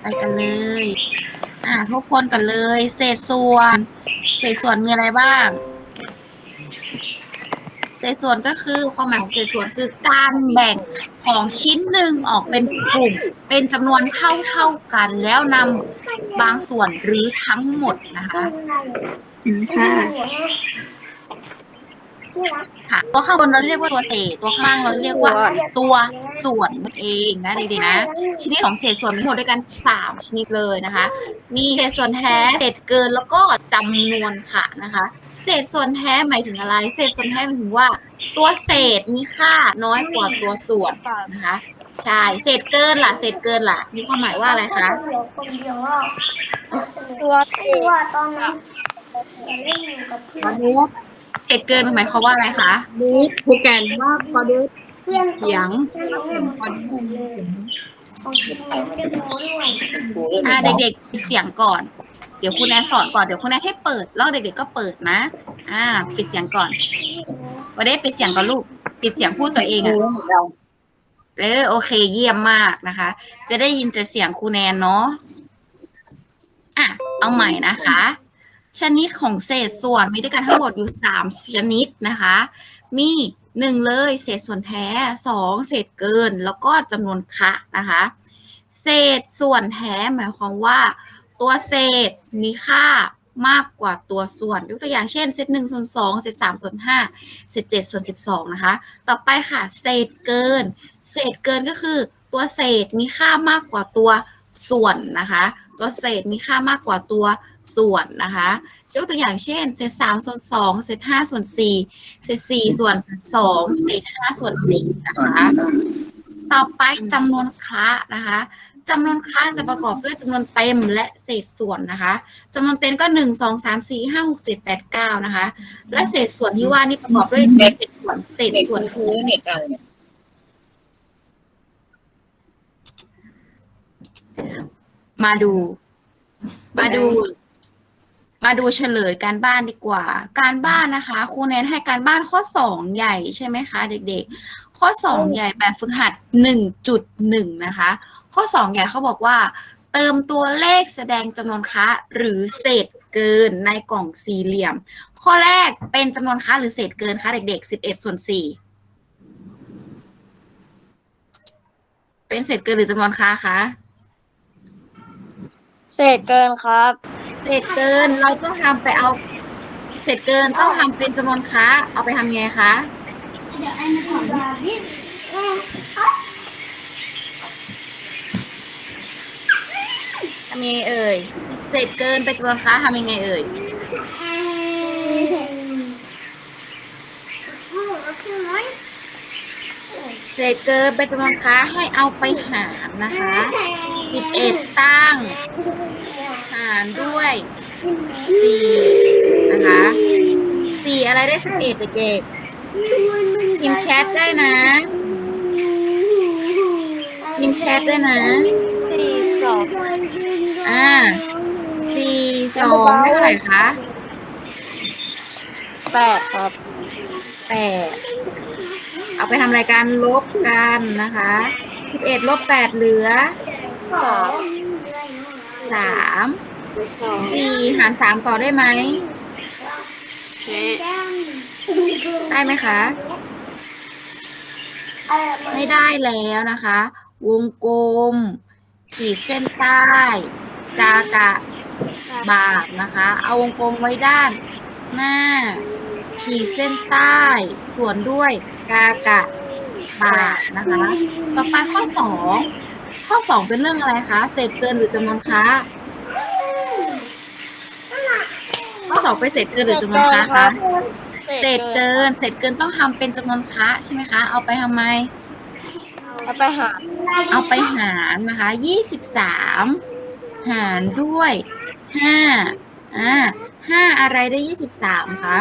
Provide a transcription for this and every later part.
ไปกันเลย อ่าทบทวนกันเลย เศษส่วน เศษส่วนมีอะไรบ้าง เศษส่วนก็คือความหมายของเศษส่วนคือการแบ่งของชิ้นหนึ่งออกเป็นกลุ่ม เป็นจำนวนเท่าเท่ากัน แล้วนำบางส่วนหรือทั้งหมดนะคะค่ะ ค่ะ ตัวข้างบนเราเรียกว่าตัวเศษ ตัวข้างล่างเราเรียกว่าตัวส่วนนั่นเองนะเด็กๆนะ ชนิดของเศษส่วนมีทั้งหมดด้วยกันสามชนิดเลยนะคะ มีเศษส่วนแท้ เศษเกินแล้วก็จำนวนค่ะนะคะ เศษส่วนแท้หมายถึงอะไร เศษส่วนแท้หมายถึงว่า ตัวเศษมีค่าน้อยกว่าตัวส่วนนะคะ ใช่ เศษเกินล่ะ เศษเกินล่ะ มีความหมายว่าอะไรคะคนเดียวอะตัวคือว่าตอนนั้นเล่นอยู่กับเพื่อนพอ เดฟเศษเกินหมายความว่าอะไรคะ นี้ครูแกนว่าพอเดฟเพื่อนเสียงเพื่อนเล่นเหมือนกันเลยของจริงไม่ได้โม้ด้วยอ่าเด็กๆปิดเสียงก่อน เดี๋ยวคุณแอนสอนก่อน เดี๋ยวคุณแอนให้เปิด แล้วเด็กๆก็เปิดนะ อ่า ปิดเสียงก่อนวันนี้ปิดเสียงก่อนลูก ปิดเสียงพูดตัวเองอะเออโอเค เยี่ยมมากนะคะ จะได้ยินแต่เสียงครูแนนเนาะ อะ เอาใหม่นะคะ ชนิดของเศษส่วนมีด้วยกันทั้งหมดอยู่สามชนิดนะคะ มีหนึ่งเลยเศษส่วนแท้สองเศษเกินแล้วก็จำนวนคะนะคะ เศษส่วนแท้หมายความว่า ตัวเศษมีค่ามากกว่าตัวส่วนยกตัวอย่างเช่นเศษหนึ่งส่วนสองเศษสามส่วนห้าเศษเจ็ดส่วนสิบสองนะคะ ต่อไปค่ะ เศษเกิน เศษเกินก็คือ ตัวเศษมีค่ามากกว่าตัวส่วนนะคะ ตัวเศษมีค่ามากกว่าตัว ส่วนนะคะยกตัวอย่างเช่น เศษสามส่วนสองเศษห้าส่วนสี่เศษสี่ส่วนสองเศษห้าส่วนสี่นะคะต่อไปจำนวนคละนะคะจำนวนคละจะประกอบด้วยจำนวนเต็มและเศษส่วนนะคะจำนวนเต็มก็หนึ่งสองสามสี่ห้าหกเจ็ดแปดเก้านะคะ และเศษส่วนที่ว่านี่ประกอบด้วยเศษส่วนเศษส่วนคือเน็ตอะไรเนี่ยมาดู มาดู มาดูเฉลยการบ้านดีกว่า การบ้านนะคะครูเน้นให้การบ้านข้อสองใหญ่ใช่ไหมคะ เด็กๆ ข้อสองใหญ่แบบฝึกหัดหนึ่งจุดหนึ่งนะคะ ข้อสองใหญ่เขาบอกว่า เติมตัวเลขแสดงจำนวนค้าหรือเศษเกินในกล่องสี่เหลี่ยม ข้อแรกเป็นจำนวนค้าหรือเศษเกินคะเด็กๆสิบเอ็ดส่วนสี่เป็นเศษเกินหรือจำนวนค้าคะเศษเกินครับ เศษเกินเราต้องทำไปเอา เศษเกินต้องทำเป็นจำนวนค้า เอาไปทำไงคะ เดี๋ยวไอ้มาถอนยาพิษทำยังไงเอ่ย เศษเกินเป็นจำนวนค้าทำยังไงเอ่ยเศษเกินเป็นจำนวนค้าให้เอาไปหารนะคะสิบเอ็ดตั้งารด้วยสี่นะคะสี่อะไรได้สิบเอ็ดเด็กๆพิมพ์แชทได้นะพิมพ์แชทได้นะสี่สองอ่าสี่สองได้เท่าไหร่คะแปดครับแปดเอาไปทำรายการลบกันนะคะสิบเอ็ดลบแปดเหลือสาม สี่หารสามต่อได้ไหมได้ไหมคะ ไม่ได้แล้วนะคะ วงกลม ขีดเส้นใต้ กากะบาทนะคะ เอาวงกลมไว้ด้านหน้า ขีดเส้นใต้ ส่วนด้วยกากะบาทนะคะ ต่อไปข้อสองข้อสองเป็นเรื่องอะไรคะ เศษเกินหรือจำนวนค้า ข้อสองเป็นเศษเกินหรือจำนวนค้าคะเศษเกินเศษเกินต้องทำเป็นจำนวนค้าใช่ไหมคะ เอาไปทำไม เอาไปหารเอาไปหารนะคะ ยี่สิบสามหารด้วยห้าอ่าห้าอะไรได้ยี่สิบสามคะ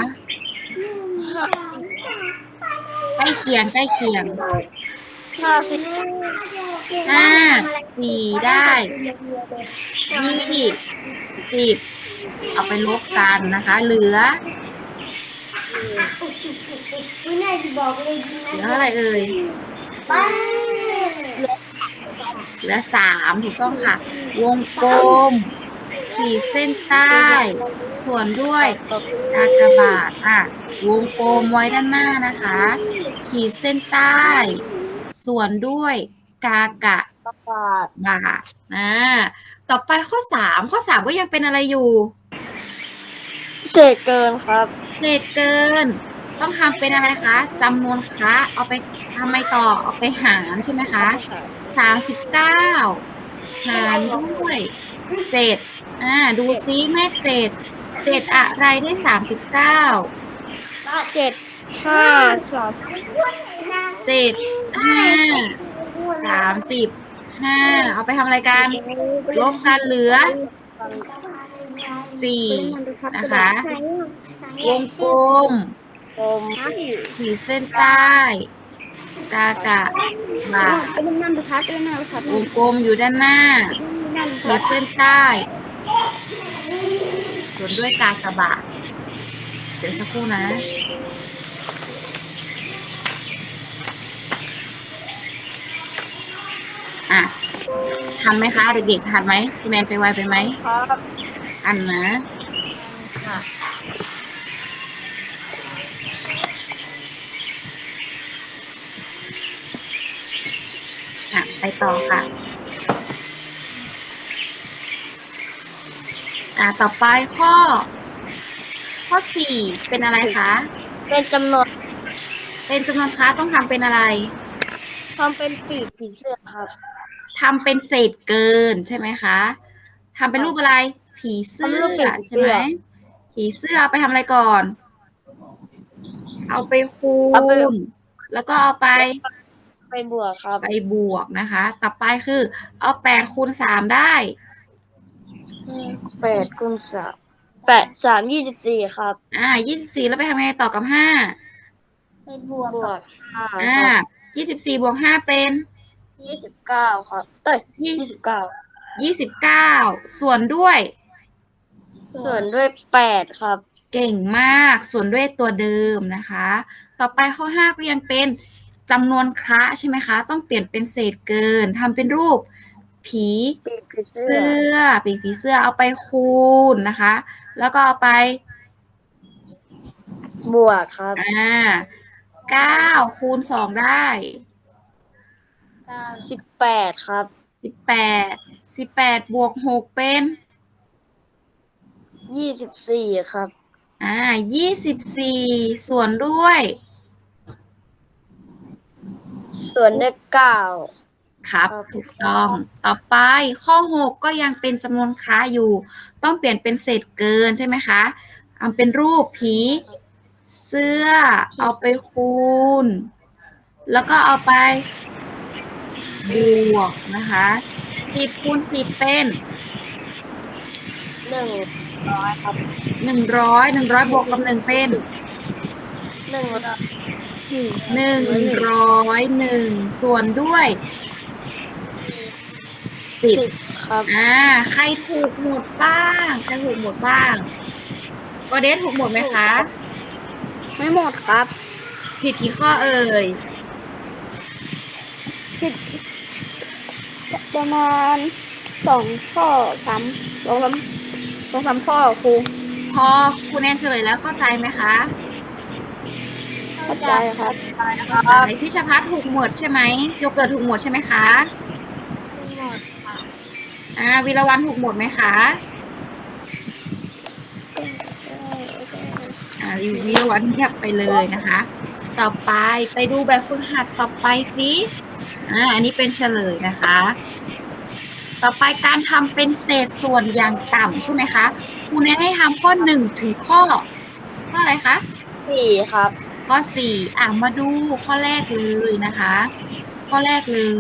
ใกล้เคียงใกล้เคียงห้าสิบห้าสี่ได้ยี่สิบ เอาไปลบกันนะคะ เหลือไม่ได้บอกเลยเหลือเท่าไรเอ่ยเหลือสามถูกต้องค่ะ วงกลม ขีดเส้นใต้ ส่วนด้วยกากบาทอะ วงกลมไว้ด้านหน้านะคะ ขีดเส้นใต้ ส่วนด้วยกากะ ประกาศบาทนะต่อไปข้อสามข้อสามก็ยังเป็นอะไรอยู่เศษเกินครับเศษเกิน ต้องทำเป็นอะไรคะจำนวนคระเอาไปทำไมต่อเอาไปหารใช่ไหมคะสามสิบเก้าหารด้วยเจ็ดอ่าดูซิแม่เจ็ดเจ็ดอะไรได้สามสิบเก้าเจ็ดห้าสามเจ็ดห้าสามสิบ ห้าเอาไปทำอะไรกันลบกันเหลือสี่นะคะ วงกลมขีดเส้นใต้ กากะบาทวงกลมอยู่ด้านหน้าขีดเส้นใต้ส่วนด้วยกากบาทเดี๋ยวสักครู่นะ อะทันไหมคะเด็กๆทันไหมคุณแนนไปไวไปไหมครับทันนะค่ะอะไปต่อค่ะ อะต่อไปข้อ ข้อสี่เป็นอะไรคะ เป็นจำนวนเป็นจำนวนค้าต้องทำเป็นอะไร ทำเป็นปีกผีเสื้อครับ ทำเป็นเศษเกินใช่ไหมคะทำเป็นรูปอะไร ผีเสื้ทำเป็นรูปผีอเสื้อ ใช่ไหมผีเสื้อเอาไปทำอะไรก่อน เอาไปคูเอาไป ณ แล้วก็เอาไป ไปบวกครับไปบวกนะคะ ต่อไปคือ เอาแปดคูณสามได้ แปดคูณสามแปดสามยี่สิบสี่ครับอ่ายี่สิบสี่แล้วไปทำไงต่อกับห้าไปบวกบวกห้าอ่ายี่สิบสี่บวกห้าเป็น ยี่สิบเก้าครับ เอ้ยยี่ยี่สิบเก้ายี่สิบเก้าส่วนด้วย ส่วนด้วยแปดครับ เก่งมากส่วนด้วยตัวเดิมนะคะ ต่อไปข้อ5ก็ยังเป็นจำนวนคระใช่ไหมคะ ต้องเปลี่ยนเป็นเศษเกินทำเป็นรูป ผีปีกผีเสื้เสื้ออปีกผีเสื้อเอาไปคูณนะคะ แล้วก็เอาไป บวกครับอ่าเก้าคูณสองได้ สิบแปดครับ สิบแปด สิบแปดบวกหกเป็นยี่สิบสี่ครับ อ่ายี่สิบสี่ส่วนด้วย ส่วนด้วยเก้าครับครับถูกต้อง ต่อไปข้อ6ก็ยังเป็นจำนวนค้าอยู่ ต้องเปลี่ยนเป็นเศษเกินใช่ไหมคะเอาเป็นรูปผี เสื้อเอาไปคูณ แล้วก็เอาไป บวกนะคะสิบคูณสิบเป็นหนึ่งร้อยครับหนึ่งร้อยหนึ่งร้อยบวกกับหนึ่งเป็นหนึ่งร้อยหนึ่งร้อยหนึ่งส่วนด้วยสิบสิบครับอ่าใครถูกหมดบ้างใครถูกหมดบ้างก็เดทถูกหมดไหมคะ ไม่หมดครับ ผิดกี่ข้อเอ่ยผิด ประมาณสองข้อสามสองสามสองสามข้อครูพอคุณแอนเฉลยแล้วเข้าใจไหมคะเข้าใจครับเข้าใจพิชพัฒน์ถูกหมดใช่ไหมโยเกิร์ตถูกหมดใช่ไหมคะหมดค่ะอ่าวีรวันถูกหมดไหมคะอ่าวีรวันเงียบไปเลยนะคะ ต่อไป ไปดูแบบฝึกหัดต่อไปสิอ่าอันนี้เป็นเฉลยนะคะ ต่อไปการทำเป็นเศษส่วนอย่างต่ำใช่ไหมคะครูแนะให้ทำข้อหนึ่งถึงข้อข้ออะไรคะสี่ครับ ข้อสี่อะมาดูข้อแรกเลยนะคะ ข้อแรกเลย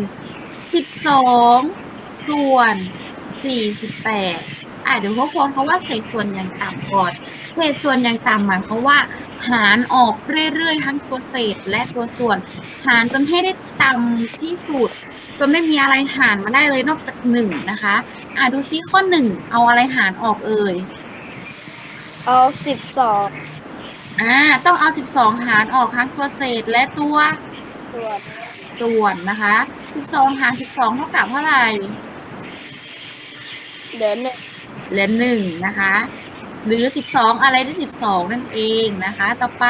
สิบสองส่วนสี่สิบแปด อะเดี๋ยวพวกคนเขาว่าเศษส่วนอย่างต่ำก่อนเศษส่วนอย่างต่ำหมายความว่า หารออกเรื่อยๆทั้งตัวเศษและตัวส่วน หารจนให้ได้ต่ำที่สุดจนไม่มีอะไรหารมาได้เลยนอกจากหนึ่งนะคะอะดูซิข้อหนึ่งเอาอะไรหารออกเอ่ยเอาสิบสองอ่าต้องเอา12หารออกทั้งตัวเศษและตัวส่วนส่วนนะคะสิบสองหารสิบสองเท่ากับเท่าไหร่ เดินหนึ่ง เหลือหนึ่งนะคะ หรือสิบสองอะไรได้สิบสองนั่นเองนะคะ ต่อไป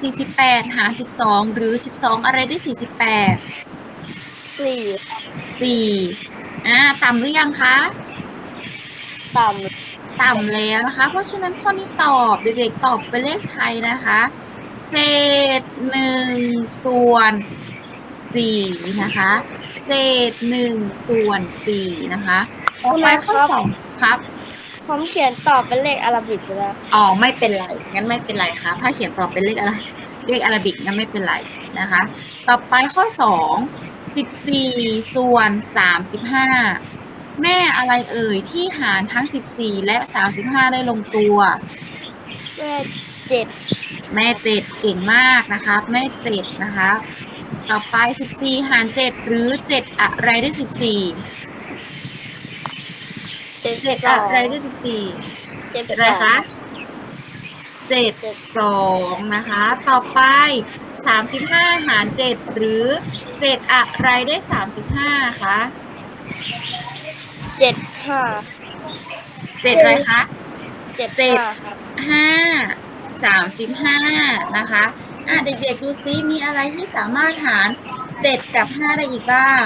สี่สิบแปดหารสิบสองหรือสิบสองอะไรได้สี่สิบแปดสี่สี่อ่าต่ำหรือยังคะ ต่ต่ำแล้วนะคะ เพราะฉะนั้นข้อนี้ตอบเด็กๆตอบเป็นเลขไทยนะคะ เศษหนึ่งส่วนสี่นะคะ เศษหนึ่งส่วนสี่นะคะ ต่อไปข้อสองครับำผมเขียนตอบเป็นเลขอาราบิกไปแล้วอ๋อไม่เป็นไรงั้นไม่เป็นไรครับถ้าเขียนตอบเป็นเลขอะไรเลขอาราบิกงั้นไม่เป็นไรนะคะ ต่อไปข้อสองสิบสี่ส่วนสามสิบห้าแม่อะไรเอ่ยที่หารทั้งสิบสี่และสามสิบห้าได้ลงตัวแม่เจ็ดแม่เจ็ดเก่งมากนะครับแม่เจ็ดนะคะ ต่อไปสิบสี่หารเจ็ดหรือเจ็ดอะไรได้สิบสี่ เจ็ดเจ็ดสออะงไรได้สิบสี่เจ็ดเจ็ดอะไรคะเจ็ดสองนะคะ ต่อไปสามสิบห้าหารเจ็ดหรือเจ็ดอะไรได้สามสิบห้าคะเจ็ดห้าเจ็ดอะไรคะเจ็ดเจ็ดห้าครับห้าสามสิบห้านะคะอะเด็กๆดูซิมีอะไรที่สามารถหารเจ็ดกับห้าได้อีกบ้าง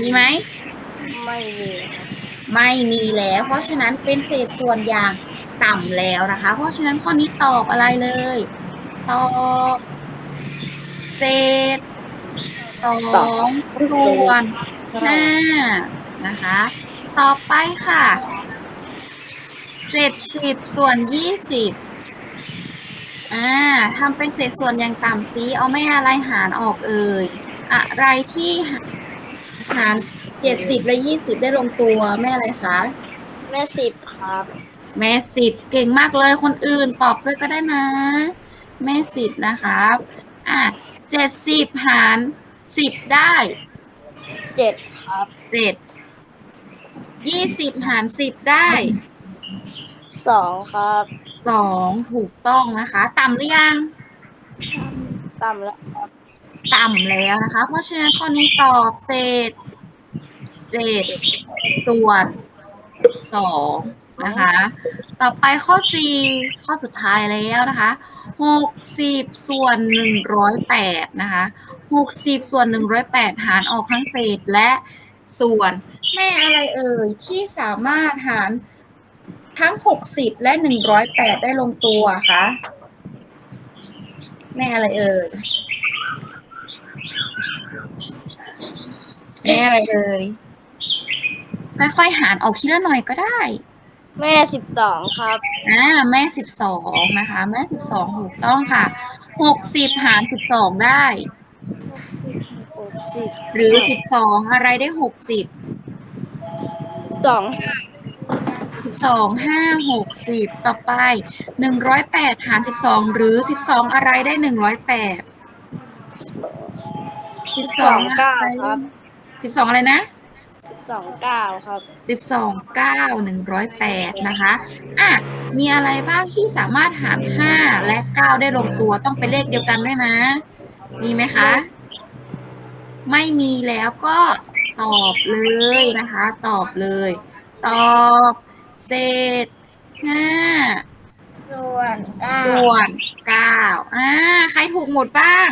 มีไหม ไม่มีไม่มีแล้ว เพราะฉะนั้นเป็นเศษส่วนอย่างต่ำแล้วนะคะ เพราะฉะนั้นข้อนี้ตอบอะไรเลย ตอบเศษสองส่วนห้านะคะ ต่อไปค่ะเจ็ดสิบส่วนยี่สิบอ่าทำเป็นเศษส่วนอย่างต่ำซิเอาไม่อะไรหารออกเอ่ย อะไรที่ หารเจ็ดสิบและยี่สิบได้ลงตัวแม่อะไรคะแม่สิบครับ แม่สิบเก่งมากเลยคนอื่นตอบด้วยก็ได้นะ แม่สิบนะครับอะเจ็ดสิบหารสิบได้เจ็ดครับเจ็ดยี่สิบหารสิบได้สองครับสองถูกต้องนะคะ ต่ำหรือยัง ต่ำแล้วครับ ต่ำแล้วนะคะ เพราะฉะนั้นข้อนี้ตอบเศษเจ็ดส่วนสองนะคะ ต่อไปข้อสี่ข้อสุดท้ายแล้วนะคะหกสิบส่วนหนึ่งร้อยแปดนะคะหกสิบส่วนหนึ่งร้อยแปดหารออกทั้งเศษและส่วน แม่อะไรเอ่ยที่สามารถหารทั้งหกสิบและหนึ่งร้อยแปดได้ลงตัวคะแม่อะไรเอ่ย แม่อะไรเอ่ยค่อยๆหารออกทีละหน่อยก็ได้ แม่สิบสองครับอ่าแม่สิบสองนะคะ แม่สิบสองถูกต้องค่ะหกสิบหารสิบสองได้ หกสิบหรือสิบสองอะไรได้หกสิบสองสิบสองห้าหกสิบต่อไปหนึ่งร้อยแปดหารสิบสองหรือสิบสองอะไรได้หนึ่งร้อยแปด สิบสองเก้าครับสิบสองอะไรนะสองเก้าครับสิบสองเก้าหนึ่งร้อยแปดนะคะอะมีอะไรบ้างที่สามารถหารห้าและเก้าได้ลงตัวต้องเป็นเลขเดียวกันด้วยนะ มีไหมคะ ไม่มีแล้วก็ตอบเลยนะคะ ตอบเลย ตอบเศษห้าส่วนเก้าส่วนเก้าอ่าใครถูกหมดบ้าง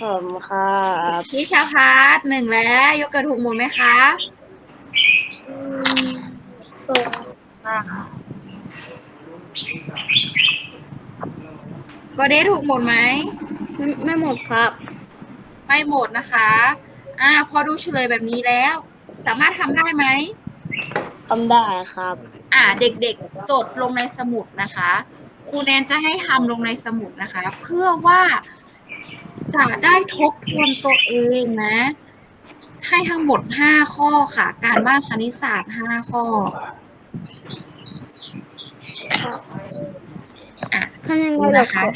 ผมครับพี่ชาพาร์ทหนึ่งแล้วยกเกิดถูกหมดไหมคะส่วนห้าก็ได้ถูกหมดไหมไม่ไม่หมดครับ ไม่หมดนะคะ อ่า พอดูเฉลยแบบนี้แล้ว สามารถทำได้ไหม ทำได้ครับ อ่าเด็กๆจดลงในสมุดนะคะ ครูแนนจะให้ทำลงในสมุดนะคะ เพื่อว่า จะได้ทบทวนตัวเองนะ ให้ทั้งหมดห้าข้อค่ะ การบ้านคณิตศาสตร์ห้าข้ออะทำยังไงดูเหรอนะครัคะบ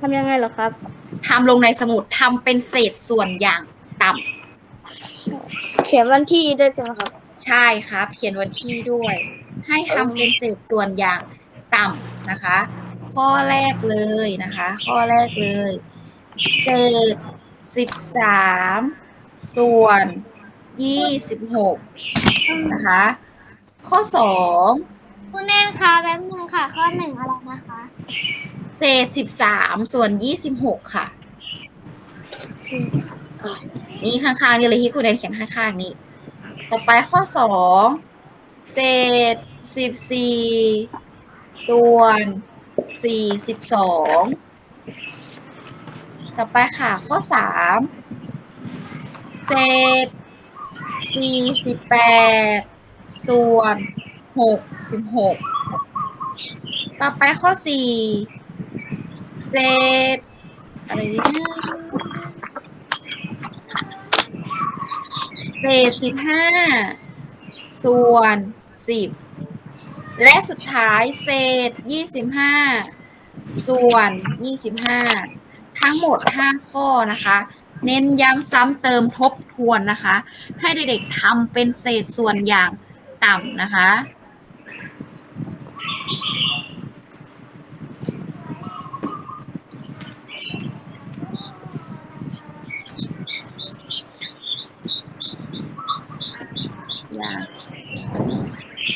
ทำยังไงเหรอครับทำลงในสมุดทำเป็นเศษส่วนอย่างต่ำเขียนวันที่ได้วยใช่ไหมครับใช่ครับ เขียนวันที่ด้วย ให้ทำเป็นเศษส่วนอย่างต่ำนะคะ ข้อแรกเลยนะคะ ข้อแรกเลย เศษสิบสามส่วนยี่สิบหกนะคะ ข้อสองคุณแม่คะแป๊บนึงค่ะ ข้อหนึ่งอะไรนะคะ เศษสิบสามส่วนยี่สิบหกค่ะ นี่ข้างๆนี่เลยที่คุณแดนเขียนข้างๆนี่ต่อไปข้อสองเศษสิบสี่ส่วนสี่สิบสอง ต่อไปค่ะข้อสามเศษสี่สิบแปดส่วนหกสิบหกต่อไปข้อสี่เศษอะไรดีนะเศษสิบห้าส่วนสิบและสุดท้ายเศษยี่สิบห้าส่วนยี่สิบห้า ทั้งหมดห้าข้อนะคะ เน้นย้ำซ้ำเติมทบทวนนะคะ ให้เด็กๆทำเป็นเศษส่วนอย่างต่ำนะคะอย่าง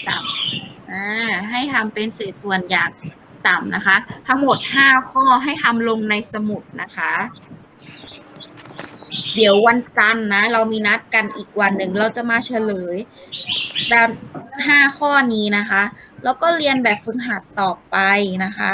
ต่ำอ่าให้ทำเป็นเศษส่วนอย่าง ต่ำนะคะ ทั้งหมด 5 ข้อให้ทำลงในสมุดนะคะ เดี๋ยววันจันทร์นะ เรามีนัดกันอีกวันหนึ่งเราจะมาเฉลย แบบ5ข้อนี้นะคะ แล้วก็เรียนแบบฝึกหัดต่อไปนะคะ